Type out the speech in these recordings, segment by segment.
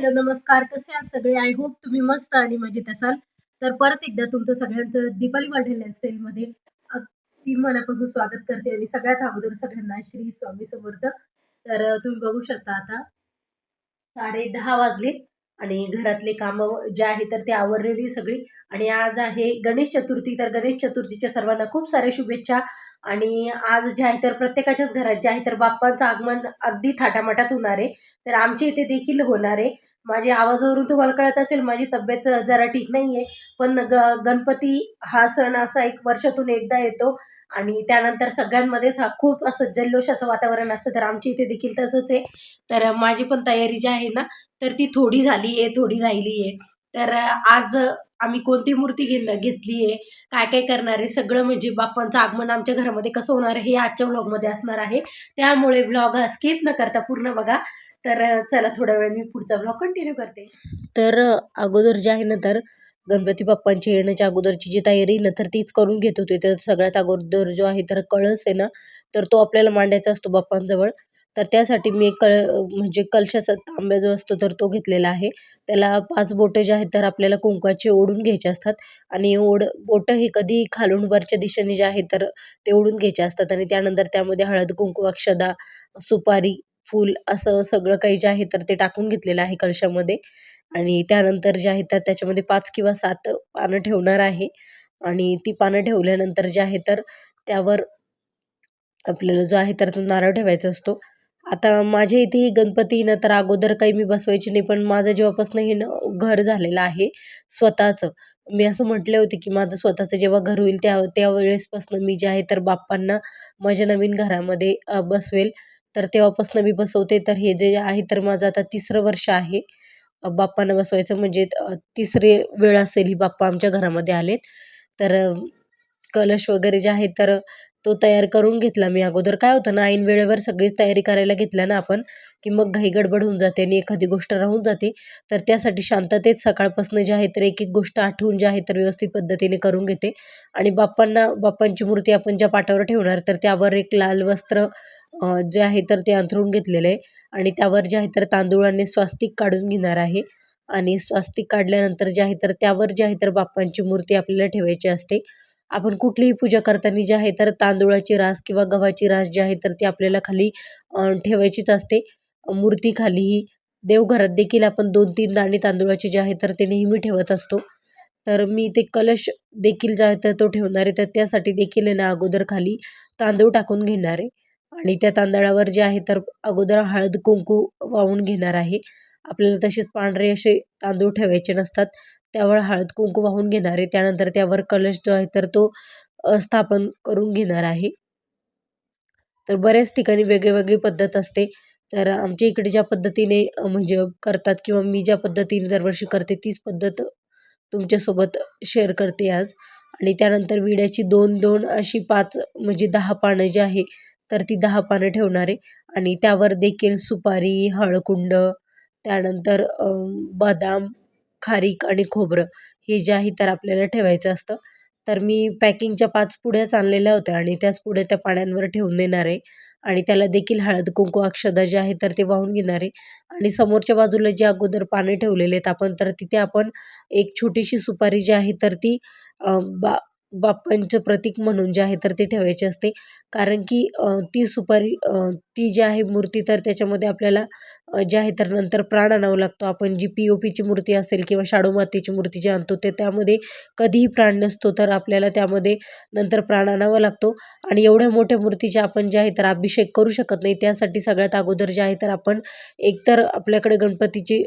Hello नमस्कार. कसे आहात सगळे? आय होप तुम्ही मस्त आणि मजेत असाल. तर परत एकदा तुमचं सगळ्यांचं दीपाली वाढेल लाईफस्टाईलमध्ये अगदी मनापासून स्वागत करते आणि सगळ्यात अगोदर सगळ्यांना श्री स्वामी समर्थ. तर तुम्ही बघू शकता आता साडे दहा वाजले आणि घरातले कामं जे आहे तर ते आवरलेली सगळी. आणि आज आहे गणेश चतुर्थी. तर गणेश चतुर्थीच्या सर्वांना खूप साऱ्या शुभेच्छा. आणि आज जे आहे तर प्रत्येकाच्याच घरात जे आहे तर बाप्पांचं आगमन अगदी थाटामाटात होणार आहे. तर आमच्या इथे देखील होणार आहे. माझ्या आवाजावरून तुम्हाला कळत असेल माझी तब्येत जरा ठीक नाही आहे पण ग गणपती हा सण असा एक वर्षातून एकदा येतो आणि त्यानंतर सगळ्यांमध्येच हा खूप असं जल्लोषाचं वातावरण असतं. तर आमच्या इथे देखील तसंच आहे. तर माझी पण तयारी जी आहे ना तर ती थोडी झाली आहे थोडी राहिली आहे. तर आज आम्ही कोणती मूर्ती घेणं घेतली आहे काय काय करणार आहे सगळं म्हणजे बाप्पांचं आगमन आमच्या घरामध्ये कसं होणार आहे हे आजच्या व्लॉगमध्ये असणार आहे. त्यामुळे व्लॉग स्किप न करता पूर्ण बघा. तर चला थोड्या वेळ मी पुढचा ब्लॉग कंटिन्यू करते. तर अगोदर जे आहे ना तर गणपती बाप्पांची येण्याच्या अगोदरची जी तयारी ना तर तीच करून घेत होते. तर सगळ्यात अगोदर जो आहे तर कळस आहे ना तर तो आपल्याला मांडायचा असतो बाप्पांजवळ. तर त्यासाठी मी एक कळ म्हणजे कलशाचा तांब्या जो असतो तर तो घेतलेला आहे. त्याला पाच बोटं जे आहेत तर आपल्याला कुंकवाचे ओढून घ्यायचे असतात. आणि ओढ बोटं हे कधी खालून वरच्या दिशेने जे आहे तर ते ओढून घ्यायचे असतात. आणि त्यानंतर त्यामध्ये हळद कुंकू अक्षदा सुपारी फूल असं सगळं काही जे आहे तर ते टाकून घेतलेलं आहे कलशामध्ये. आणि त्यानंतर जे आहे तर त्याच्यामध्ये पाच किंवा सात पानं ठेवणार आहे. आणि ती पानं ठेवल्यानंतर जे आहे तर त्यावर आपल्याला जो आहे तर तो नारळ ठेवायचा असतो. आता माझ्या इथे गणपती न तर अगोदर काही मी बसवायची नाही पण माझं जेव्हापासून हे न घर झालेलं आहे स्वतःचं मी असं म्हटले होते की माझं स्वतःचं जेव्हा घर होईल त्या त्यावेळेसपासून मी जे आहे तर बाप्पांना माझ्या नवीन घरामध्ये बसवेल. तर तेव्हापासून मी बसवते. तर हे जे आहे तर माझं आता तिसरं वर्ष आहे. बाप्पांना बसवायचं म्हणजे तिसरी वेळ असेल ही बाप्पा आमच्या घरामध्ये आलेत. तर कलश वगैरे जे आहे तर तो तयार करून घेतला मी अगोदर. काय होतं ना ऐन वेळेवर सगळीच तयारी करायला घेतल्या ना आपण की मग घाई गडबड होऊन जाते आणि एखादी गोष्ट राहून जाते. तर त्यासाठी शांततेत सकाळपासून जे आहे तर एक एक गोष्ट आठवून जे आहे तर व्यवस्थित पद्धतीने करून घेते. आणि बाप्पांना बाप्पांची मूर्ती आपण ज्या पाटावर ठेवणार तर त्यावर एक लाल वस्त्र जे आहे तर ते अंथरून घेतलेलं आहे आणि त्यावर जे आहे तर तांदूळाने स्वास्तिक काढून घेणार आहे. आणि स्वास्तिक काढल्यानंतर जे आहे तर त्यावर जे आहे तर बाप्पांची मूर्ती आपल्याला ठेवायची असते. आपण कुठलीही पूजा करताना जे आहे तर तांदूळाची रास किंवा गव्हाची रास जी आहे तर ती आपल्याला खाली ठेवायचीच असते. मूर्ती खालीही देवघरात देखील आपण दोन तीन दाणे तांदूळाचे जे आहे तर ते नेहमी ठेवत असतो. तर मी ते कलश देखील जे आहे तर तो ठेवणार आहे. तर त्यासाठी देखील आहे ना अगोदर खाली तांदूळ टाकून घेणार आहे. आणि त्या तांदळावर जे आहे तर अगोदर हळद कुंकू वाहून घेणार आहे. आपल्याला तसेच पांढरे असे तांदूळ ठेवायचे नसतात. त्यावर हळद कुंकू वाहून घेणार आहे. त्यानंतर त्यावर कलश जो आहे तर तो स्थापन करून घेणार आहे. तर बऱ्याच ठिकाणी वेगळी पद्धत असते. तर आमच्या इकडे ज्या पद्धतीने म्हणजे करतात किंवा मी ज्या पद्धतीने दरवर्षी करते तीच पद्धत तुमच्यासोबत शेअर करते आज. आणि त्यानंतर विड्याची दोन दोन अशी पाच म्हणजे दहा पानं जी आहे तर ती दहा पानं ठेवणार आहे. आणि त्यावर देखील सुपारी हळकुंड त्यानंतर बदाम खारीक आणि खोबरं हे जे आहे तर आपल्याला ठेवायचं असतं. तर मी पॅकिंगच्या पाच पुड्याच आणलेल्या होत्या आणि त्याच पुढे त्या पाण्यांवर ठेवून देणार आहे. आणि त्याला देखील हळद कुंकू अक्षदा जे आहे तर ते वाहून घेणार आहे. आणि समोरच्या बाजूला जे अगोदर पाने ठेवलेले आहेत आपण तर तिथे आपण एक छोटीशी सुपारी जी आहे तर ती बा बाप्पांचं प्रतीक म्हणून जे आहे तर ते ठेवायचे असते. कारण की ती सुपारी ती जी आहे मूर्ती तर त्याच्यामध्ये आपल्याला जे आहे तर नंतर प्राण आणावं लागतो. आपण जी पी ओ पीची मूर्ती असेल किंवा शाडू मातीची मूर्ती जी आणतो ते त्यामध्ये कधीही प्राण नसतो तर आपल्याला त्यामध्ये नंतर प्राण आणावा लागतो. आणि एवढ्या मोठ्या मूर्तीचे आपण जे आहे तर अभिषेक करू शकत नाही. त्यासाठी सगळ्यात अगोदर जे आहे तर आपण एकतर आपल्याकडे गणपतीची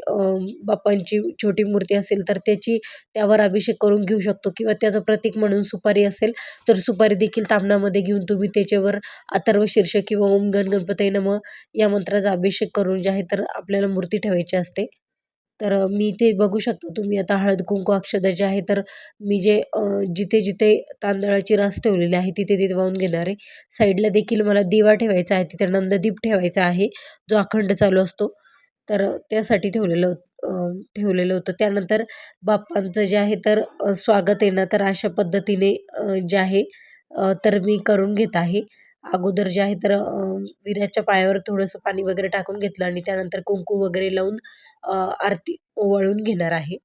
बाप्पांची छोटी मूर्ती असेल तर त्याची त्यावर अभिषेक करून घेऊ शकतो. किंवा त्याचं प्रतीक म्हणून सुपारी असेल तर सुपारी देखील तामणामध्ये घेऊन तुम्ही त्याच्यावर अथर्व शीर्ष किंवा ओम गण गणपती नम या मंत्राचा अभिषेक करून जे आहे तर तर आपल्याला मूर्ती ठेवायची असते. तर मी इथे बघू शकतो तुम्ही आता हळद कुंकू अक्षदा जे आहे तर मी जे जिथे जिथे तांदळाची रास ठेवलेली आहे तिथे तिथे वाहून घेणार आहे. साईडला देखील मला दिवा ठेवायचा आहे तिथे नंददीप ठेवायचा आहे जो अखंड चालू असतो. तर त्यासाठी ठेवलेलं ठेवलेलं होतं. त्यानंतर बाप्पांचं जे आहे तर स्वागत आहे ना तर अशा पद्धतीने जे आहे तर मी करून घेत आहे. अगोदर जे आहे तर विऱ्याच्या पायावर थोडंसं पाणी वगैरे टाकून घेतलं आणि त्यानंतर कुंकू वगैरे लावून आरती ओवाळून घेणार आहे.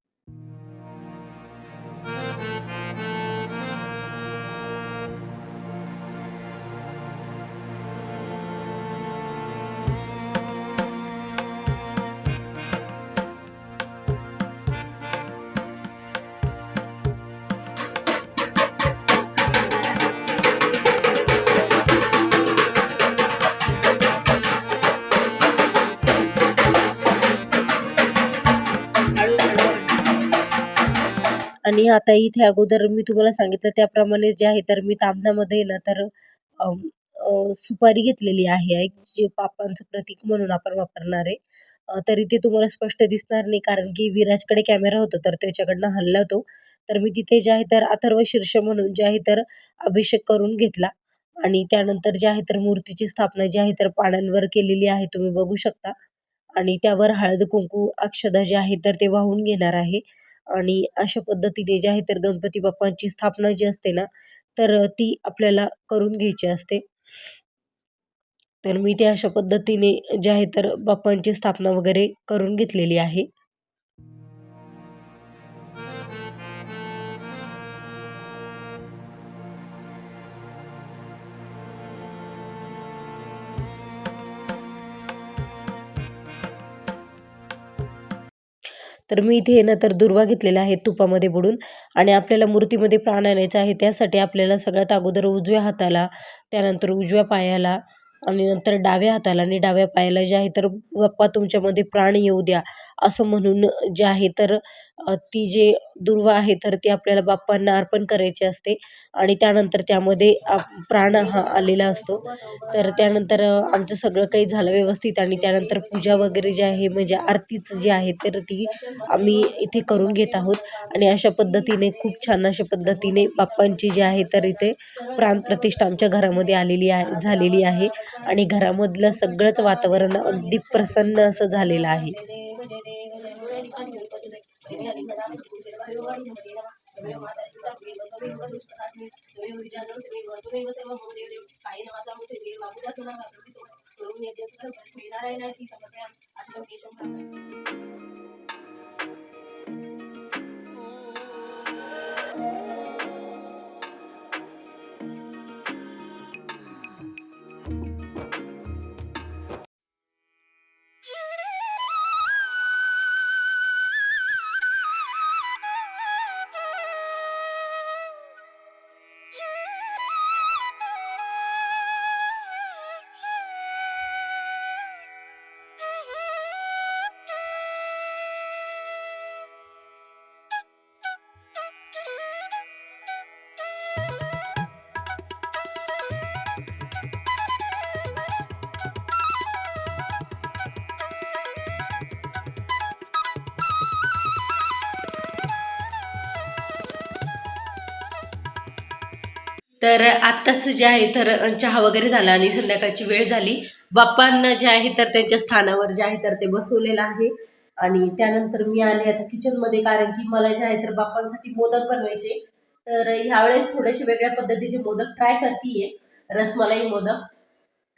आणि आता इथे अगोदर मी तुम्हाला सांगितलं त्याप्रमाणे जे आहे तर मी तामणामध्ये ना तर सुपारी घेतलेली आहे. एक जे पापांचं प्रतीक म्हणून आपण वापरणार आहे. अ, तर इथे तुम्हाला स्पष्ट दिसणार नाही कारण की विराजकडे कॅमेरा होता तर त्याच्याकडनं हल्ला तो. तर मी तिथे जे आहे तर अथर्व शीर्ष म्हणून जे आहे तर अभिषेक करून घेतला. आणि त्यानंतर जे आहे तर मूर्तीची स्थापना जी आहे तर पाण्यांवर केलेली आहे तुम्ही बघू शकता. आणि त्यावर हळद कुंकू अक्षदा जे आहे तर ते वाहून घेणार आहे. आणि अशा पद्धतीने जे आहे तर गणपती बाप्पांची स्थापना जी असते ना तर ती आपल्याला करून घ्यायची असते. तर मी ते अशा पद्धतीने जे आहे तर बाप्पांची स्थापना वगैरे करून घेतलेली आहे. तर मी इथे ना तर दुर्वा घेतलेला आहे तुपामध्ये बुडून आणि आपल्याला मूर्तीमध्ये प्राण आणायचा आहे त्यासाठी आपल्याला सगळ्यात अगोदर उजव्या हाताला त्यानंतर उजव्या पायाला आणि नंतर डाव्या हाताला आणि डाव्या पायाला जे आहे तर बाप्पा तुमच्यामध्ये प्राण येऊ द्या असं म्हणून जे आहे तर ती जे दुर्वा आहे तर ती आपल्याला बाप्पांना अर्पण करायची असते. आणि त्यानंतर त्यामध्ये आप प्राण हा आलेला असतो. तर त्यानंतर आमचं सगळं काही झालं व्यवस्थित आणि त्यानंतर पूजा वगैरे जे आहे म्हणजे आरतीच जी आहे तर ती आम्ही इथे करून घेत आहोत. आणि अशा पद्धतीने खूप छान अशा पद्धतीने बाप्पांची जी आहे तर इथे प्राणप्रतिष्ठा आमच्या घरामध्ये आलेली आहे झालेली आहे. आणि घरामधलं सगळंच वातावरण अगदी प्रसन्न असं झालेलं आहे. 你要听什么 तर आत्ताच जे आहे तर चहा वगैरे झाला आणि संध्याकाळची वेळ झाली. बाप्पांना जे आहे तर त्यांच्या स्थानावर जे आहे तर ते बसवलेलं आहे. आणि त्यानंतर मी आले आता किचनमध्ये कारण की मला जे आहे तर बाप्पांसाठी मोदक बनवायचे. तर ह्यावेळेस थोडेसे वेगळ्या पद्धतीचे मोदक ट्राय करते रसमलाई मोदक.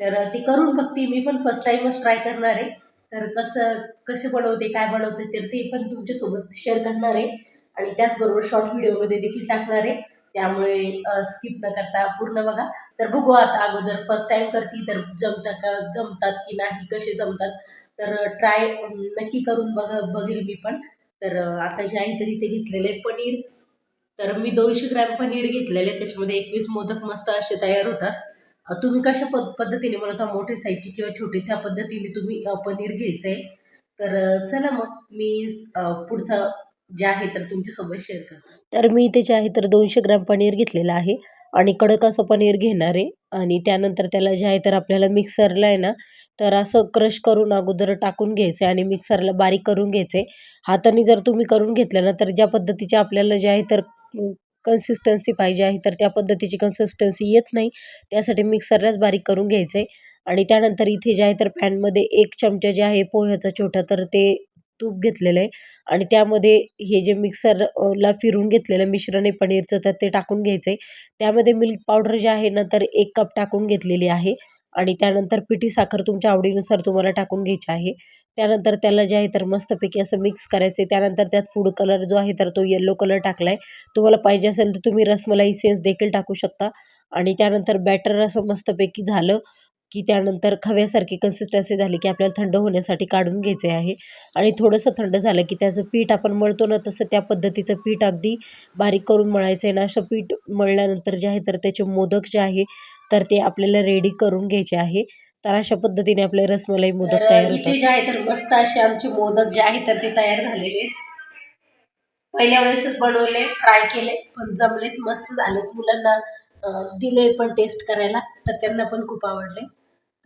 तर ते करून बघते मी पण फर्स्ट टाईमच ट्राय करणार आहे. तर कसं कसे बनवते काय बनवते तर ते पण तुमच्यासोबत शेअर करणार आहे. आणि त्याचबरोबर शॉर्ट व्हिडिओमध्ये देखील टाकणार आहे. त्यामुळे स्किप न करता पूर्ण बघा. तर बघू आता अगोदर फर्स्ट टाईम करते तर जमता का जमतात की नाही कसे जमतात. तर ट्राय नक्की करून बघ बघेल मी पण. तर आता जे आहे तर इथे घेतलेले पनीर. तर मी दोनशे ग्रॅम पनीर घेतलेले त्याच्यामध्ये एकवीस मोदक मस्त असे तयार होतात. तुम्ही कशा पद पद्धतीने बनवता मोठे साईजचे किंवा छोटे त्या पद्धतीने तुम्ही पनीर घ्यायचं आहे तर चला मग मी पुढचा जे आहे तर तुमच्यासोबत शेअर करते. तर मी इथे जे आहे तर दोनशे ग्रॅम पनीर घेतलेलं आहे आणि कडक असं पनीर घेणार आहे. आणि त्यानंतर त्याला जे आहे तर आपल्याला मिक्सरला आहे ना तर असं क्रश करून अगोदर टाकून घ्यायचं आहे आणि मिक्सरला बारीक करून घ्यायचं आहे हाताने जर तुम्ही करून घेतलं ना तर ज्या पद्धतीचे आपल्याला जे आहे तर कन्सिस्टन्सी पाहिजे आहे तर त्या पद्धतीची कन्सिस्टन्सी येत नाही. त्यासाठी मिक्सरलाच बारीक करून घ्यायचं आहे आणि त्यानंतर इथे जे आहे तर पॅनमध्ये एक चमचा जे आहे पोह्याचा छोटा तर ते तूप घेतलेलं आहे. आणि त्यामध्ये हे जे मिक्सर ला फिरून घेतलेलं मिश्रण आहे पनीरचं तर ते टाकून घ्यायचं आहे. त्यामध्ये मिल्क पावडर जे आहे ना तर एक कप टाकून घेतलेली आहे. आणि त्यानंतर पिठी साखर तुमच्या आवडीनुसार तुम्हाला टाकून घ्यायची आहे. त्यानंतर त्याला जे आहे तर मस्तपैकी असं मिक्स करायचं आहे. त्यानंतर त्यात फूड कलर जो आहे तर तो येल्लो कलर टाकला आहे तुम्हाला पाहिजे असेल तर तुम्ही रसमलाई सेन्स देखील टाकू शकता. आणि त्यानंतर बॅटर असं मस्तपैकी झालं. की त्यानंतर खव्यासारखी कन्सिस्टन्सी झाली की आपल्याला थंड होण्यासाठी काढून घ्यायचे आहे. आणि थोडंसं थंड झालं की त्याचं पीठ आपण मळतो ना तसं त्या पद्धतीचं पीठ अगदी बारीक करून मळायचं आहे. ना असं पीठ मळल्यानंतर जे आहे तर त्याचे मोदक जे आहे तर ते आपल्याला रेडी करून घ्यायचे आहे. तर अशा पद्धतीने आपले रसमलाई मोदक तयार होतात. जे आहे तर मस्त असे आमचे मोदक जे आहे तर ते तयार झालेले आहेत. पहिल्या वेळेसच बनवले ट्राय केले पण जमलेत मस्त झालेत. मुलांना दिले पण टेस्ट करायला तर त्यांना पण खूप आवडले.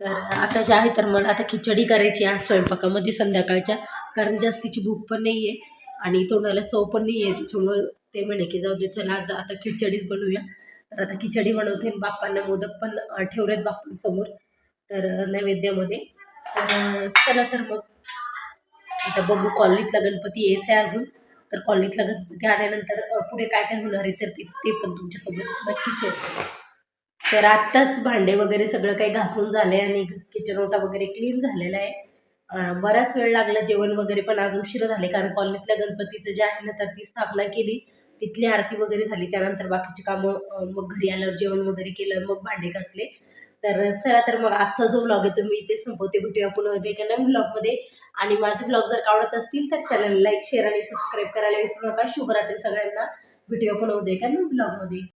तर आता जे आहे तर मला आता खिचडी करायची आहे आज स्वयंपाकामध्ये संध्याकाळच्या. कारण जास्तीची भूक पण नाही आहे आणि तोंडाला चव पण नाही आहे त्याच्यामुळं ते म्हणे की जाऊ दे चला आज आता खिचडीच बनवूया. तर आता खिचडी बनवते आणि बाप्पांना मोदक पण ठेवलेत बाप्पांसमोर तर नैवेद्यामध्ये. तर चला तर मग. आता बघू कॉलनीतला गणपती यायचा आहे अजून. तर कॉलनीतला गणपती आल्यानंतर पुढे काय काय होणार आहे तर ते ते पण तुमच्यासोबत नक्की शेअर तर आत्ताच भांडे वगैरे सगळं काही घासून झाले आणि किचन ओटा वगैरे क्लीन झालेला आहे. बराच वेळ लागला जेवण वगैरे पण आज उशीर झाले कारण कॉलनीतल्या गणपतीचं जे आहे ना तर ती स्थापना केली. तिथली आरती वगैरे झाली त्यानंतर बाकीची कामं मग घरी आल्यावर जेवण वगैरे केलं मग भांडे घासले. तर चला तर मग आजचा जो ब्लॉग आहे तो मी इथे संपवते. भेटूया पुन्हा उद्या एका नवीन व्लॉगमध्ये आणि माझे ब्लॉग जर आवडत असतील तर चॅनल लाईक शेअर आणि सबस्क्राईब करायला विसरू नका. शुभरात्री सगळ्यांना. भेटूया पुन्हा उद्या एका नवीन ब्लॉगमध्ये